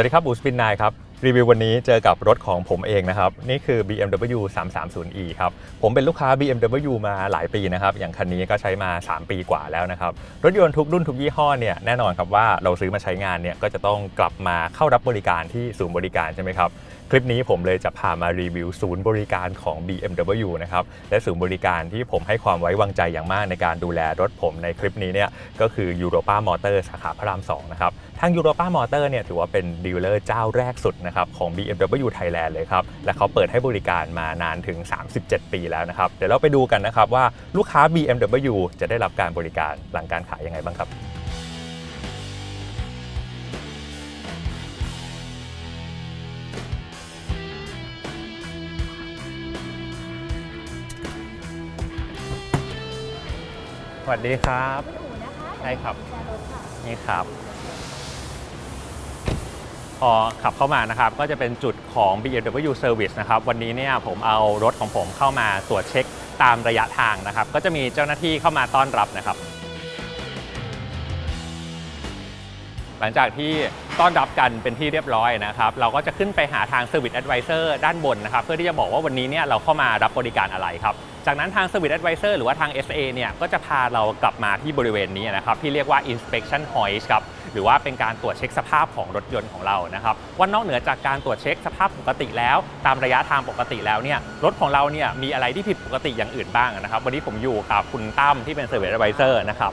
วัสดีครับบูสปินนายครับ รีวิววันนี้เจอกับรถของผมเองนะครับ นี่คือ BMW 330e ครับ ผมเป็นลูกค้า BMW มาหลายปีนะครับ อย่างคันนี้ก็ใช้มา 3 ปีกว่าแล้วนะครับ รถยนต์ทุกรุ่นทุกยี่ห้อเนี่ยแน่นอนครับว่าเราซื้อมาใช้งานเนี่ยก็จะต้องกลับมาเข้ารับบริการที่ศูนย์บริการใช่ไหมครับคลิปนี้ผมเลยจะพามารีวิวศูนย์บริการของ BMW นะครับ และศูนย์บริการที่ผมให้ความไว้วางใจอย่างมากในการดูแลรถผมในคลิปนี้เนี่ยก็คือ Europa Motor สาขาพระราม2นะครับ ทาง Europa Motor เนี่ยถือว่าเป็นดีลเลอร์เจ้าแรกสุดนะครับของ BMW Thailand เลยครับ และเขาเปิดให้บริการมานานถึง 37 ปีแล้วนะครับ เดี๋ยวเราไปดูกันนะครับว่าลูกค้า BMW จะได้รับการบริการหลังการขายยังไงบ้างครับสวัสดีครับคุณอู๋นะคะใช่ครับกุญแจรถค่ะนี่ครับ พอขับเข้ามานะครับก็จะเป็นจุดของ BMW Service นะครับวันนี้เนี่ยผมเอารถของผมเข้ามาตรวจเช็คตามระยะทางนะครับ ก็จะมีเจ้าหน้าที่เข้ามาต้อนรับนะครับ หลังจากที่ ต้อนรับกันเป็นที่เรียบร้อยนะครับ เราก็จะขึ้นไปหาทาง Service Advisor ด้านบนนะครับ เพื่อที่จะบอกว่าวันนี้เนี่ยเราเข้ามารับบริการอะไรครับ จากนั้นทาง Service Advisor หรือว่าทาง SA เนี่ยก็จะพาเรากลับมาที่บริเวณนี้นะครับ ที่เรียกว่า Inspection Hoist ครับหรือว่าเป็นการตรวจเช็คสภาพของรถยนต์ของเรานะครับว่านอกเหนือจากการตรวจเช็คสภาพปกติแล้ว ตามระยะทางปกติแล้วเนี่ยรถของเราเนี่ยมีอะไรที่ผิดปกติอย่างอื่นบ้างนะครับ วันนี้ผมอยู่กับคุณตั้มที่เป็น Service Advisor นะครับ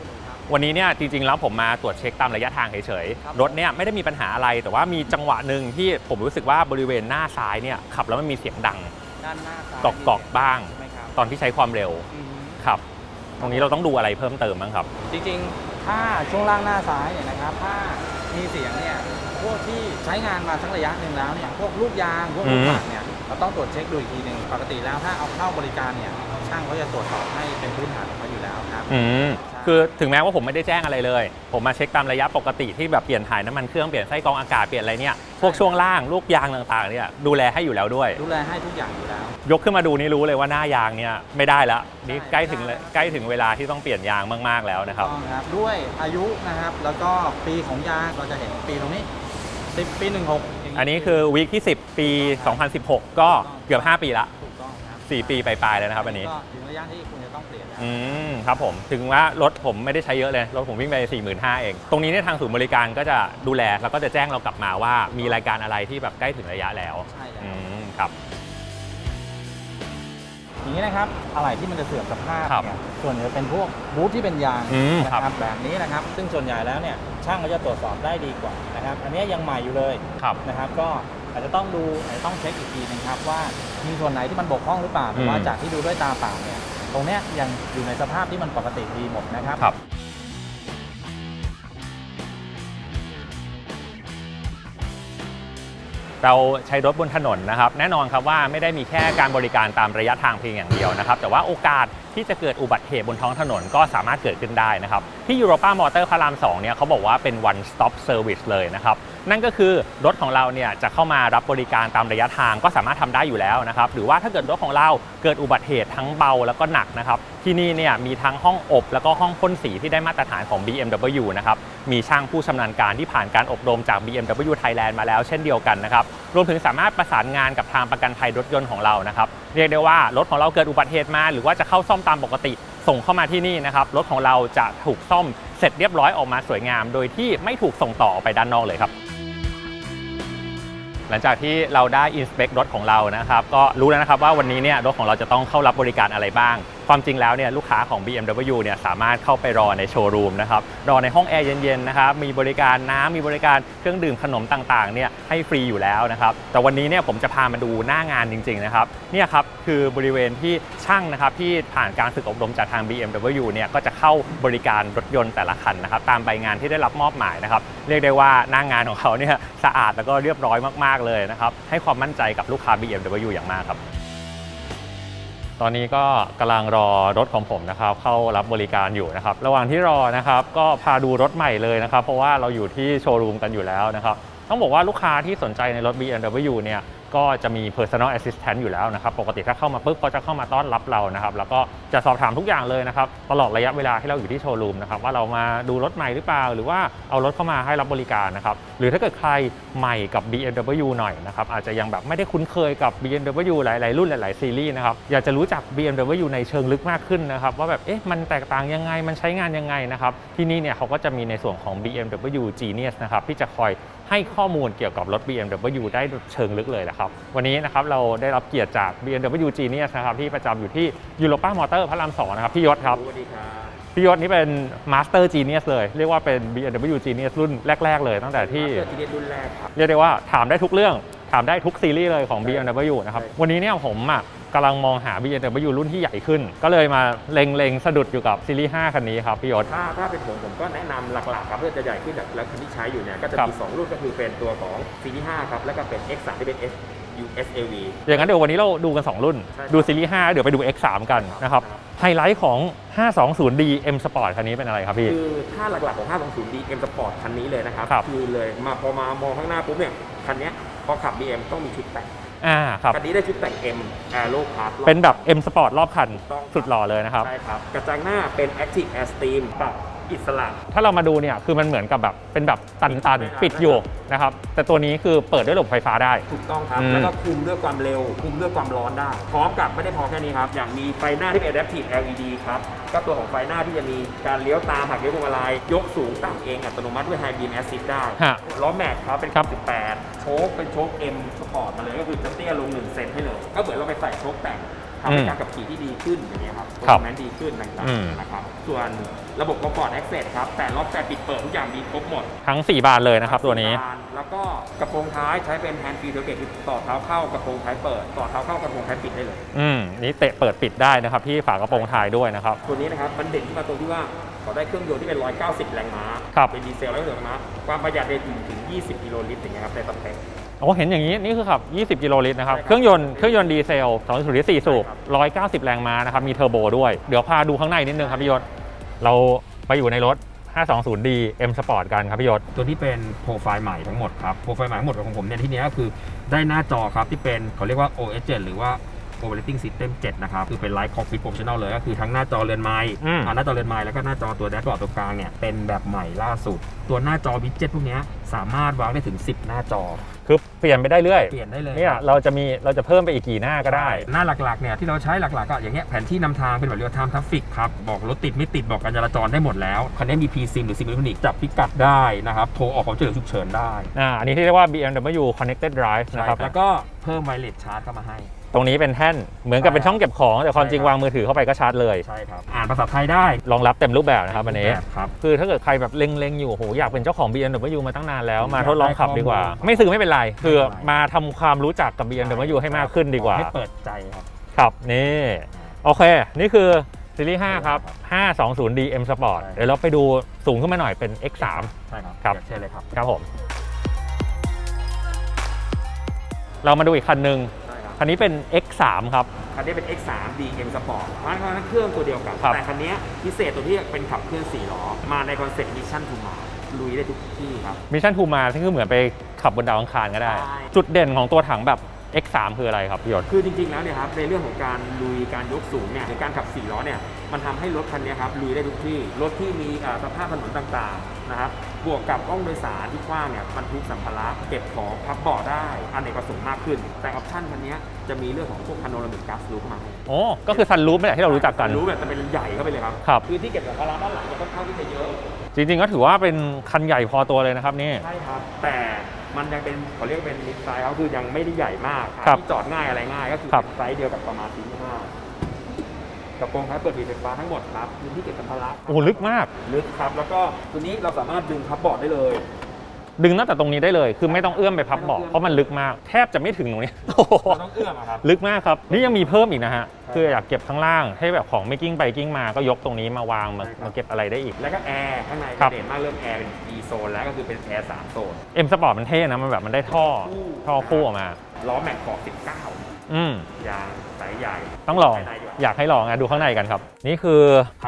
วันนี้เนี่ยจริงๆแล้วผมมาตรวจเช็คตามระยะทางเฉยครับๆรถเนี่ยไม่ได้มีปัญหาอะไร แต่ว่ามีจังหวะหนึ่งที่ผมรู้สึกว่าบริเวณหน้าซ้ายเนี่ยขับแล้วมันมีเสียงดังด้านหน้าซ้ายกอกๆบ้าง ใช่ไหมครับตอนที่ใช้ความเร็วอืมครับ ตรงนี้เราต้องดูอะไรเพิ่มเติมบ้างครับ จริงๆ ถ้าช่วงล่างหน้าซ้ายเนี่ยนะครับ ถ้ามีเสียงเนี่ย พวกที่ใช้งานมาสักระยะหนึ่งแล้วเนี่ย พวกลูกยาง พวกลูกอืมปัดเนี่ย เราต้องตรวจเช็คดูอีกทีหนึ่งปกติแล้วถ้าเอาเข้าบริการเนี่ย ช่างเขาจะตรวจสอบให้เป็นพื้นฐานของเขาอยู่แล้วครับอืมใช่คือถึงแม้ว่าผมไม่ได้แจ้งอะไรเลย ผมมาเช็คตามระยะปกติที่แบบเปลี่ยนถ่ายน้ำมันเครื่องเปลี่ยนไส้กรองอากาศเปลี่ยนอะไรเนี่ยพวกช่วงล่างลูกยางต่างๆเนี่ยดูแลให้อยู่แล้วด้วย ดูแลให้ทุกอย่างอยู่แล้ว ยกขึ้นมาดูนี่รู้เลยว่าหน้ายางเนี่ยไม่ได้แล้วนี่ใช่ใกล้ถึงเลยใกล้ถึงเวลาที่ต้องเปลี่ยนยางมากๆแล้วนะครับต้องครับ ด้วยอายุนะครับแล้วก็ปีของยางเราจะเห็นปีตรงนี้10ปี16อันนี้คือวีคที่ 10 ปี 2016 ก็เกือบ 5 ปีละถูกต้องครับ 4 ปีปลายๆแล้วนะครับอันนี้ ก็ถึงระยะที่คุณจะต้องเปลี่ยนแล้วอืมครับผมถึงว่ารถผมไม่ได้ใช้เยอะเลย รถผมวิ่งไป 45,000เอง ตรงนี้เนี่ยทางศูนย์บริการก็จะดูแล แล้วก็จะแจ้งเรากลับมาว่ามีรายการอะไรที่แบบใกล้ถึงระยะแล้วใช่แล้วอืมครับ อย่างนี้นะครับอะไรที่มันจะเสื่อมสภาพครับเนี่ยส่วนใหญ่เป็นพวกบูทที่เป็นยางอืมนะครับครับแบบนี้นะครับ ซึ่งส่วนใหญ่แล้วเนี่ยช่างก็จะตรวจสอบได้ดีกว่านะครับ อันนี้ยังใหม่อยู่เลยครับ นะครับก็ อาจจะต้องดูอาจจะต้องเช็คอีกทีนึงครับว่ามีส่วนไหนที่มันบกพร่องหรือเปล่าแต่ว่าอืมจากที่ดูด้วยตาเปล่าเนี่ยตรงเนี้ยยังอยู่ในสภาพที่มันปกติดีหมดนะครับครับ เราใช้รถบนถนนนะครับ แน่นอนครับว่าไม่ได้มีแค่การบริการตามระยะทางเพียงอย่างเดียวนะครับ แต่ว่าโอกาสที่จะเกิดอุบัติเหตุบนท้องถนนก็สามารถเกิดขึ้นได้นะครับ ที่ Europa Motor พระราม2เนี่ยเขาบอกว่าเป็น one stop service เลยนะครับ นั่นก็คือรถของเราเนี่ยจะเข้ามารับบริการตามระยะทางก็สามารถทำได้อยู่แล้วนะครับหรือว่าถ้าเกิดรถของเราเกิดอุบัติเหตุทั้งเบาแล้วก็หนักนะครับที่นี่เนี่ยมีทั้งห้องอบแล้วก็ห้องพ่นสีที่ได้มาตรฐานของ BMW นะครับมีช่างผู้ชำนาญการที่ผ่านการอบรมจาก BMW Thailand มาแล้วเช่นเดียวกันนะครับรวมถึงสามารถประสานงานกับทางประกันภัยรถยนต์ของเรานะครับเรียกได้ว่ารถของเราเกิดอุบัติเหตุมา หรือว่าจะเข้าซ่อมตามปกติส่งเข้ามาที่นี่นะครับรถของเราจะถูกซ่อมเสร็จเรียบร้อยออกมาสวยงาม โดยที่ไม่ถูกส่งต่อออกไปด้านนอกเลยครับ หลังจากที่เราได้อินสเปกรถของเรานะครับ ก็รู้แล้วนะครับว่าวันนี้เนี่ยรถของเราจะต้องเข้ารับบริการอะไรบ้าง ความจริงแล้วเนี่ยลูกค้าของ BMW เนี่ยสามารถเข้าไปรอในโชว์รูมนะครับรอในห้องแอร์เย็นๆนะครับมีบริการน้ำมีบริการเครื่องดื่มขนมต่างๆเนี่ยให้ฟรีอยู่แล้วนะครับแต่วันนี้เนี่ยผมจะพามาดูหน้างานจริงๆนะครับเนี่ยครับคือบริเวณที่ช่างนะครับที่ผ่านการฝึกอบรมจากทาง BMW เนี่ยก็จะเข้าบริการรถยนต์แต่ละคันนะครับตามใบงานที่ได้รับมอบหมายนะครับเรียกได้ว่าหน้างานของเขาเนี่ยสะอาดแล้วก็เรียบร้อยมากๆเลยนะครับให้ความมั่นใจกับลูกค้า BMW อย่างมากครับ ตอนนี้ก็กำลังรอรถของผมนะครับ เข้ารับบริการอยู่นะครับ ระหว่างที่รอนะครับ ก็พาดูรถใหม่เลยนะครับ เพราะว่าเราอยู่ที่โชว์รูมกันอยู่แล้วนะครับ ต้องบอกว่าลูกค้าที่สนใจในรถ BMW เนี่ย ก็จะมี personal assistant อยู่แล้วนะครับ ปกติถ้าเข้ามาปุ๊บเขาจะเข้ามาต้อนรับเรานะครับ แล้วก็จะสอบถามทุกอย่างเลยนะครับ ตลอดระยะเวลาที่เราอยู่ที่โชว์รูมนะครับ ว่าเรามาดูรถใหม่หรือเปล่า หรือว่าเอารถเข้ามาให้รับบริการนะครับ หรือถ้าเกิดใครใหม่กับ BMW หน่อยนะครับ อาจจะยังแบบไม่ได้คุ้นเคยกับ BMW หลาย ๆ รุ่นหลาย ๆ ซีรีส์นะครับ อยากจะรู้จัก BMW ในเชิงลึกมากขึ้นนะครับ ว่าแบบ เอ๊ะ มันแตกต่างยังไง มันใช้งานยังไงนะครับ ที่นี่เนี่ยเขาก็จะมีในส่วนของ BMW Genius นะครับ ที่จะคอย ให้ข้อมูลเกี่ยวกับรถ BMW ได้เชิงลึกเลยนะครับ วันนี้นะครับเราได้รับเกียรติจาก BMW Genius นะครับที่ประจำอยู่ที่ยูโรป้ามอเตอร์พระรามสองนะครับพี่ยศครับสวัสดีครับ พี่ยศนี่เป็น Master Genius เลย เรียกว่าเป็น BMW Genius รุ่นแรก ๆ เลยตั้งแต่ที่ เกิดทีเดียนรุ่นแรกครับ เรียกได้ว่าถามได้ทุกเรื่องถามได้ทุกซีรีส์เลยของ BMW นะครับ ใช่ วันนี้เนี่ยผมอะกำลังมองหา BMW รุ่นที่ใหญ่ขึ้น ก็เลยมาเล็งๆ สะดุดอยู่กับซีรีส์ 5 คันนี้ครับพี่ยศ ถ้าถ้าเป็นผมผมก็แนะนำหลักๆครับเพื่อจะใหญ่ขึ้นจากแล้วคันที่ใช้อยู่เนี่ยก็จะครับมี2รุ่นก็คือเป็นตัวของซีรีส์5ครับแล้วก็เป็น X3 ที่เป็น S USAV อย่างนั้นเดี๋ยววันนี้เราดูกัน 2 รุ่น ใช่ครับ ดูซีรีส์ 5 เดี๋ยวไปดู X3 กันนะครับครับไฮไลท์ของ 520D M Sport คันนี้เป็นอะไรครับพี่ คือถ้าหลักๆของ 520D M Sport คันนี้เลยนะครับครับ อเลยมาพอมามองข้างหน้าปุ๊บเนี่ยคันเนี้ยพอขับ BM ต้องมีชุดแต่งอ่าครับ คันนี้ได้ชุดแต่ง M Aero Part รอบเป็นแบบ M Sport รอบคันต้องสุดหล่อเลยนะครับ ใช่ครับ กระจังหน้าเป็น Active Air Steam ปรับ อิสระ ถ้าเรามาดูเนี่ยคือมันเหมือนกับแบบเป็นแบบตันปิตัดนไม่ได้ปิดอยู่นะครับ แต่ตัวนี้คือเปิดด้วยระบบไฟฟ้าได้ ถูกต้องครับ อืมแล้วก็คุมด้วยความเร็ว คุมด้วยความร้อนได้ พร้อมกับไม่ได้พอแค่นี้ครับ อย่างมีไฟหน้าที่เป็น Adaptive LED ครับ ก็ตัวของไฟหน้าที่จะมีการเลี้ยวตามหักเลี้ยวพวงมาลัยยกสูงต่ำเองอัตโนมัติด้วย High Beam Assist ได้ ฮะล้อแม็กครับเป็นครับ 18โชคเป็นโชค M Sport มาเลยก็คือจะเตี้ยลง1เซนให้เลย ก็เหมือนเราไปใส่โชคแต่งทำให้การขับขี่ที่ดีขึ้นอย่างเงี้ยครับครับแมนดีขึ้นต่างอืมๆนะครับ ส่วน ระบบ Comfort Access ครับ แต่ล็อกแต่ปิดเปิดทุกอย่างมีครบหมดทั้ง 4 บานเลยนะครับ ตัวนี้ แล้วก็กระโปรงท้ายใช้เป็นแฮนด์ฟรีเทลเกตคือต่อเท้าเข้ากระโปรงท้ายเปิด ต่อเท้าเข้ากระโปรงท้ายปิดได้เลย อืมนี่เตะเปิดปิดได้นะครับที่ฝากระโปรงท้ายด้วยนะครับ ตัวนี้นะครับมันเด่นขึ้นมาตรงที่ว่าเขาได้เครื่องยนต์ที่เป็น 190 แรงม้า ครับเป็นดีเซลแล้วแรงม้า ความประหยัดได้ถึงถึง 20 กิโลลิตรอย่างเงี้ยครับในสเปคโอ้เห็นอย่างนี้นี่คือขับ 20 กิโลลิตรนะครับใช่ครับเครื่องยนต์เครื่องยนต์ดีเซล2 0 4สูบใช่ครับ190 แรงม้านะครับ มีเทอร์โบด้วย เดี๋ยวพาดูข้างในนิดนึงครับพี่ยศ เราไปอยู่ในรถ 520D M Sport กันครับพี่ยศ ตัวที่เป็นโปรไฟล์ใหม่ทั้งหมดครับ โปรไฟล์ใหม่ทั้งหมดของผมเนี่ยที่นี้ก็คือได้หน้าจอครับที่เป็นเขาเรียกว่า OS 7หรือว่า Operating System 7 นะครับ คือเป็น Light Cockpit Professional เลย ก็คือทั้งหน้าจอเรือนไม้อืมอ่าหน้าจอเรือนไม้แล้วก็หน้าจอตัวแดชบอร์ดตรงกลางเนี่ย เป็นแบบใหม่ล่าสุด ตัวหน้าจอวิดเจ็ตพวกเนี้ยสามารถวางได้ถึง 10 หน้าจอ คือเปลี่ยนไปได้เรื่อยเปลี่ยนได้เลย เนี่ยเราจะมีเราจะเพิ่มไปอีกกี่หน้าก็ได้ หน้าหลักๆเนี่ยที่เราใช้หลักๆก็อย่างเงี้ยแผนที่นำทางเป็นแบบ real time traffic ครับ บอกรถติดไม่ติดบอกการจราจรได้หมดแล้ว คันนี้มี PSIM หรือ SIM อิเล็กทรอนิกส์จับพิกัดได้นะครับโทรออกความช่วยเหลือฉุกเฉินได้อ่าอันนี้ที่เรียกว่า BMW Connected Drive นะครับ แล้วก็เพิ่มไวเลสชาร์จเข้ามาให้ ตรงนี้เป็นแท่นเหมือนกับเป็นช่องเก็บของแต่ความจริงใช่ครับวางมือถือเข้าไปก็ชาร์จเลย ใช่ครับ อ่านภาษาไทยได้รองรับเต็มรูปแบบนะครับอันนี้แบบครับคือถ้าเกิดใครแบบเล็งๆอยู่โหอยากเป็นเจ้าของ BMW มาตั้งนานแล้วมาอยากทดลองขับดีกว่าได้ข้อมูลไม่ซื้อไม่เป็นไรคือไม่เป็นไรมาทำความรู้จักกับ BMW ให้มากขึ้นดีกว่าให้เปิดใจครับครับนี่โอเค นี่คือซีรีส์5ครับ 520D M Sport ใช่เดี๋ยวเราไปดูสูงขึ้นมาหน่อยเป็น X3 ใช่ครับครับเดี๋ยวเชิญเลยครับ ครับผม เรามาดูอีกคันหนึ่งใช่ ครับคันนี้เป็น X3 ครับ คันนี้เป็น X3 DM Sport เพราะฉะนั้นเครื่องตัวเดียวกัน ครับ แต่คันนี้พิเศษตรงที่เป็นขับเคลื่อน4ล้อ มาในคอนเซ็ปต์มิชชั่นทูมาลุยได้ทุกที่ครับ มิชชั่นทูมาซึ่งคือเหมือนไปขับบนดาวอังคารก็ได้ ใช่ จุดเด่นของตัวถังแบบ X3 คืออะไรครับพี่ยศ คือจริงๆ แล้วเนี่ยครับในเรื่องของการลุยการยกสูงเนี่ยหรือการขับ4ล้อเนี่ยมันทำให้รถคันเนี้ยครับลุยได้ทุกที่รถที่มีอ่าสภาพถนนต่างๆนะครับบวกกับห้องโดยสารที่กว้างเนี่ยบรรทุกสัมภาระเก็บของพับเบาะได้อันเนกประสงค์มากขึ้น แต่ออปชั่นคันเนี้ยจะมีเรื่องของพวกพาโนรามิกก๊าซรูฟมาให้โอ้ก็คือซันรูฟนี่แหละที่เรารู้จักกัน รู้แบบจะเป็นใหญ่เข้าไปเลยครับครับ พื้นที่เก็บสัมภาระด้านหลังจะค่อนข้างที่จะเยอะ จริงๆ ก็ถือว่าเป็นคันใหญ่พอตัวเลยนะครับนี่ ใช่ครับ แต่ มันยังเป็นเขาเรียกเป็นมิดไซส์เขาคือยังไม่ได้ใหญ่มากครับที่จอดง่ายอะไรง่ายก็คือครับ เป็นไซส์เดียวกับประมาณสี่ห้ากระโปรงท้ายเปิดปิดไฟฟ้าทั้งหมดครับพื้นที่เก็บสัมภาระโอ้ลึกมาก ลึกครับ แล้วก็ตัวนี้เราสามารถดึงพับเบาะได้เลย ดึงตั้งแต่ตรงนี้ได้เลย คือไม่ต้องเอื้อมไปพับเบาะเพราะมันลึกมากแทบจะไม่ถึงตรงนี้โอ้โหเราต้องเอื้อมอะครับ ลึกมากครับ นี่ยังมีเพิ่มอีกนะฮะใช่คืออยากเก็บข้างล่างให้แบบของไม่กิ้งไปกิ้งมาก็ยกตรงนี้มาวางมาใช่ครับมาเก็บอะไรได้อีก แล้วก็แอร์ข้างในครับเด่นมากเริ่มแอร์เป็น E โซนแล้วก็คือเป็นแอร์3โซน M Sport มันเท่นะมันแบบมันได้ท่อคู่ท่อคู่ออกมา ล้อแม็กขอบอืม19 ยางสายใหญ่ต้องลอง ภายในดีกว่า อยากให้ลองอะดูข้างในกันครับ นี่คือ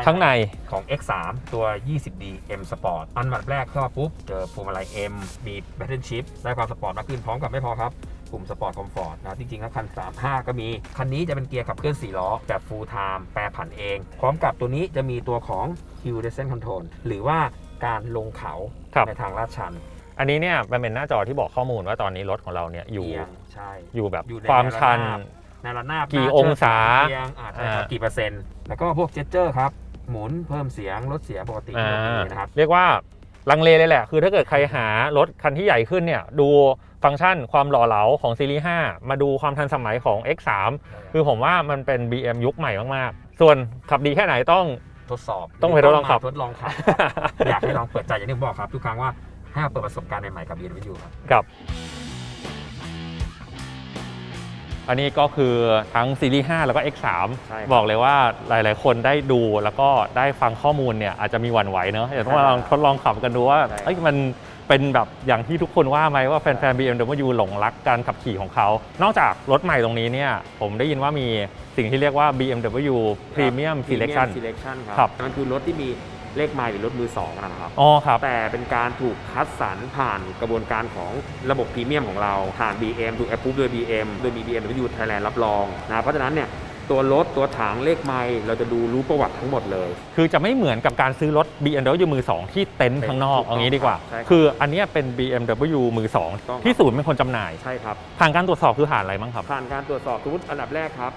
ข้างใน ของ X3 ตัว 20D M Sport อันดับแรกเข้ามาปุ๊บ เจอพวงมาลัย M มี Battle Shift ได้ความสปอร์ตมากขึ้นพร้อมกับไม่พอครับปุ่มสปอร์ตคอมฟอร์ตนะจริงๆแล้วคัน 35 ก็มี คันนี้จะเป็นเกียร์ขับเคลื่อน 4 ล้อ แบบ full time แปรผันเอง พร้อมกับตัวนี้จะมีตัวของ Hill Descent Control หรือว่าการลงเขาครับ ในทางลาดชัน อันนี้เนี่ยมันเป็นหน้าจอที่บอกข้อมูลว่าตอนนี้รถของเราเนี่ยอยู่เอียงใช่อยู่แบบอยู่ในความชัน ในระนาบกี่หน้องศาเอียงอาจจะครับอ่า กี่เปอร์เซ็นต์แล้วก็พวกเจสเจอร์ครับ หมุนเพิ่มเสียงลดเสียงปกติอ่าก็มีนะครับ เรียกว่าลังเลเลยแหละ คือถ้าเกิดใครหารถคันที่ใหญ่ขึ้นเนี่ยดูฟังก์ชันความหล่อเหลาของซีรีส์5มาดูความทันสมัยของ X3 คือผมว่ามันเป็น BM ยุคใหม่มากๆ ส่วนขับดีแค่ไหนต้อง ทดสอบต้องไปทดลองขับ ทดลองขับ อยากให้ลองเปิดใจอย่างที่ผมบอกครับทุกครั้งว่า ให้มาเปิดประสบการณ์ใหม่ๆกับ BMW ครับ กับ อันนี้ก็คือทั้งซีรีส์ 5 แล้วก็ X3 ใช่ครับ บอกเลยว่าหลาย ๆ คนได้ดูแล้วก็ได้ฟังข้อมูลเนี่ยอาจจะมีหวั่นไหวเนอะเดี๋ยวต้องมาลองทดลองขับกันดูว่าใช่เอ้ยมันเป็นแบบอย่างที่ทุกคนว่าไหมว่าแฟนๆ BMW หลงรักการขับขี่ของเขา นอกจากรถใหม่ตรงนี้เนี่ยผมได้ยินว่ามีสิ่งที่เรียกว่า BMW Premium Selection Premium Selection คครัรับ มันคือรถที่มี เลขไมล์หรือรถมือสองนะครับ อ๋อครับ แต่เป็นการถูกคัดสรรผ่านกระบวนการของระบบพรีเมียมของเรา ผ่าน BM ถูก approve โดย BM โดยมี BMW Thailand รับรองนะเพราะฉะนั้นเนี่ยตัวรถตัวถังเลขไมล์เราจะดูรู้ประวัติทั้งหมดเลย คือจะไม่เหมือนกับการซื้อรถ BMW มือ 2 ที่เต็นท์ข้างนอกถูกต้องเอางี้ดีกว่า ใช่ครับคืออันเนี้ยเป็น BMW มือถูกต้องครับ2ที่ศูนย์เป็นคนจำหน่าย ใช่ครับ ผ่านการตรวจสอบคือผ่านอะไรบ้างครับ ผ่านการตรวจสอบสมมติอันดับแรกครับ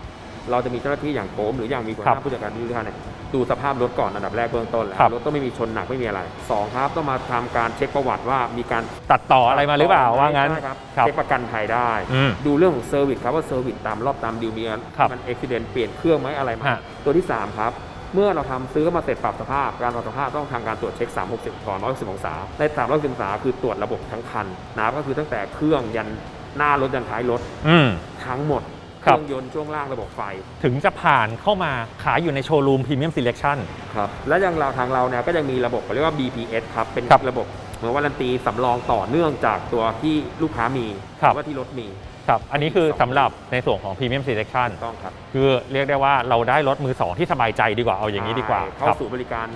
เราจะมีเจ้าหน้าที่อย่างผมหรืออย่างมีหัวหครัน้าบผู้จัดการดิวิชั่นเนี่ยดูสภาพรถก่อนอันดับแรกเบื้องต้นแล้วครับรถต้องไม่มีชนหนักไม่มีอะไรสองครับต้องมาทำการเช็คประวัติว่ามีการตัดต่ออะไรมาหรือเปล่าว่างั้นใช่ครับครับเช็คประกันภัยได้อืมดูเรื่องของเซอร์วิสครับว่าเซอร์วิสตามรอบตามดิวมีอะไรครับมันอุบิเหตุเปลี่ยนเครื่องไหมอะไรไหมฮะตัวที่ 3 ครับเมื่อเราทำซื้อมาเสร็จปรับสภาพ การปรับสภาพต้องทำการตรวจเช็ค 360ก่อน160องศาใน360องศาคือตรวจระบบทั้งคันนะครับก็คือตั้งแต่เครื่องยันหน้ารถยันท้ายรถอืมทั้งหมด เคครับรื่องยนต์ช่วงล่างระบบไฟ ถึงจะผ่านเข้ามาขายอยู่ในโชว์รูม Premium Selection ครับ และยังเราทางเราเนี่ยก็ยังมีระบบเขาเรียกว่า BPS ครับ เป็นครับระบบเหมือนวารันตีสำรองต่อเนื่องจากตัวที่ลูกค้ามีครับหอว่าที่รถมี ครับ อันนี้คือสำหรับในส่วนของ Premium Selection ต้องครับคือเรียกได้ว่าเราได้รถมือ2ที่สบายใจดีกว่าเอาอย่างนี้ดีกว่าใช่เข้าครับ สู่บริการ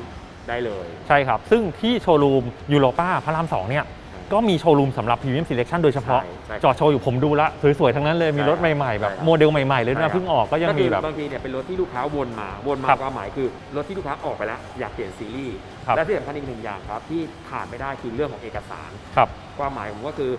ได้เลย ใช่ครับ ซึ่งที่โชว์รูมยูโรป้าพระราม2เนี่ย ก็มีโชว์รูมสำหรับ Premium Selection โดยเฉพาะ ใช่ใช่ครับจอดโชว์อยู่ผมดูละ สวยๆ ทั้งนั้นเลยมีรถใช่ครับใหม่ๆ แบบใช่ครับโมเดลใหม่ๆเลยใช่ครันะบเพิ่งออกก็ยังก็มีคือแบบ บางทีเนี่ยเป็นรถที่ลูกค้าวนมา วนมาครับความหมายคือรถที่ลูกค้าออกไปแล้ว อยากเปลี่ยนซีรีส์ครับ และที่สำคัญอีกหนึ่งอย่างครับที่ขาดไม่ได้คือเรื่องของเอกสาร ครับ ความหมายผมก็คือ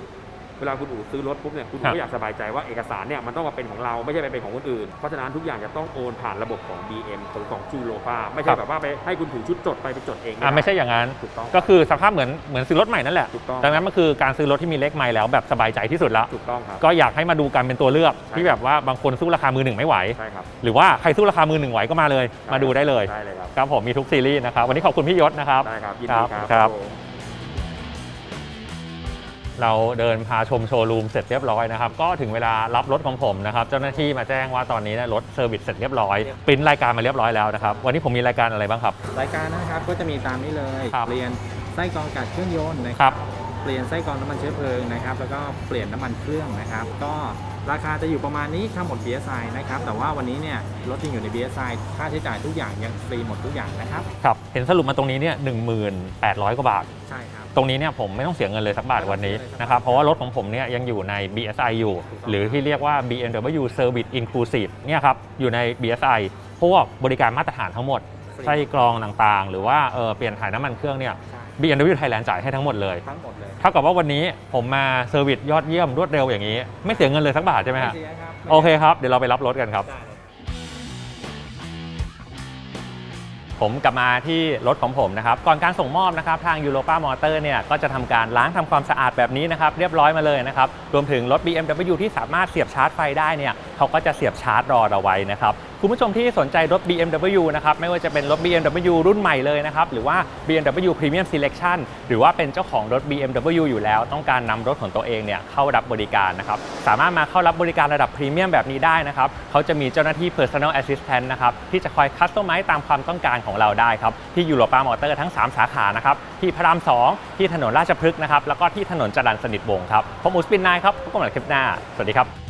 เวลาคุณอู๋ซื้อรถปุ๊บเนี่ยคุณครัอู๋บก็อยากสบายใจว่าเอกสารเนี่ยมันต้องมาเป็นของเราไม่ใช่ไปเป็นของคนอื่น เพราะฉะนั้นทุกอย่างจะต้องโอนผ่านระบบของ BM ของของจูโรปาไม่ครัใช่บแบบว่าไปให้คุณถือชุดจดไปไปจดเองอ่าไม่ใช่อย่างนั้นถูกต้องก็คือสภาพเหมือนเหมือนซื้อรถใหม่นั่นแหละถูกต้องดังนั้นมันคือการซื้อรถที่มีเลขไมล์แล้วแบบสบายใจที่สุดแล้วถูกต้องครับก็อยากให้มาดูกันเป็นตัวเลือกใช่ที่แบบว่าบางคนสู้ราคามือหนึ่งไม่ไหวใช่ครับหรือว่าใครสู้ราคามือหนึ่งไหวก็มาเลย มาดูได้เลยได้เลยครับครับผมมีทุกซีรีส์นะครับวันนี้ขอบคุณพี่ยศนะครับได้ครับยินดีคครัรับบครับผม เราเดินพาชมโชว์รูมเสร็จเรียบร้อยนะครับ ก็ถึงเวลารับรถของผมนะครับ เจ้าหน้าที่มาแจ้งว่าตอนนี้เนยรถเซอร์วิสเสร็จเรียบร้อยปริ้นรายการมาเรียบร้อยแล้วนะครับ วันนี้ผมมีรายการอะไรบ้างครับ รายการนะครับก็จะมีตามนี้เลยครับ เปลี่ยนไส้กรองอากาศเครื่องยนต์นะคครัรับ เปลี่ยนไส้กรองน้ำมันเชื้อเพลิงนะครับแล้วก็เปลี่ยนน้ำมันเครื่องนะครับ ก็ราคาจะอยู่ประมาณนี้ทั้งหมด BSI นะครับแต่ว่าวันนี้เนี่ยรถที่อยู่ใน BSI ค่าใช้จ่ายทุกอย่างยังฟรีหมดทุกอย่างนะครับ ครับ เห็นสรุปมาตรงนี้เนี่ย1,800กว่าบาท ใช่ครับ ตรงนี้เนี่ยผมไม่ต้องเสียเงินเลยสักบาทวันนี้นะครับเพราะว่ารถของผมเนี่ยยังอยู่ใน BSI อยู่ หรือที่เรียกว่า BMW Service Inclusive เนี่ยครับอยู่ใน BSI พวกบริการมาตรฐานทั้งหมดฟรีไส้กรองต่างๆ หรือว่าเออเปลี่ยนถ่ายน้ำมันเครื่องเนี่ยใช่ BMW Thailand จ่ายให้ทั้งหมดเลยทั้งหมดเลยเท่ากับว่าวันนี้ผมมาเซอร์วิสยอดเยี่ยมรวดเร็วอย่างนี้ ไม่เสียเงินเลยสักบาทใช่ไหมฮะไม่เสียครับโอเคครับเดี๋ยวเราไปรับรถกันครับ ผมกลับมาที่รถของผมนะครับก่อนการส่งมอบนะครับทางยูโรป้ามอเตอร์เนี่ยก็จะทำการล้างทำความสะอาดแบบนี้นะครับเรียบร้อยมาเลยนะครับรวมถึงรถ BMW ที่สามารถเสียบชาร์จไฟได้เนี่ยเขาก็จะเสียบชาร์จรอเราไว้นะครับคุณผู้ชมที่สนใจรถ BMW นะครับไม่ว่าจะเป็นรถ BMW รุ่นใหม่เลยนะครับหรือว่า BMW Premium Selection หรือว่าเป็นเจ้าของรถ BMW อยู่แล้ว ต้องการนำรถของตัวเองเนี่ยเข้ารับบริการนะครับสามารถมาเข้ารับบริการระดับพรีเมียมแบบนี้ได้นะครับเขาจะมีเจ้าหน้าที่ Personal Assistant นะครับที่จะคอยคัสตอมไมซ์ตามความต้องการของเราได้ครับที่ยูโรปามอเตอร์ทั้ง 3 สาขานะครับที่พระราม 2 ที่ถนนราชพฤกษ์นะครับแล้วก็ที่ถนนจรัญสนิทวงศ์ครับผมอุสปินนายครับพบกันใหม่คลิปหน้า สวัสดีครับ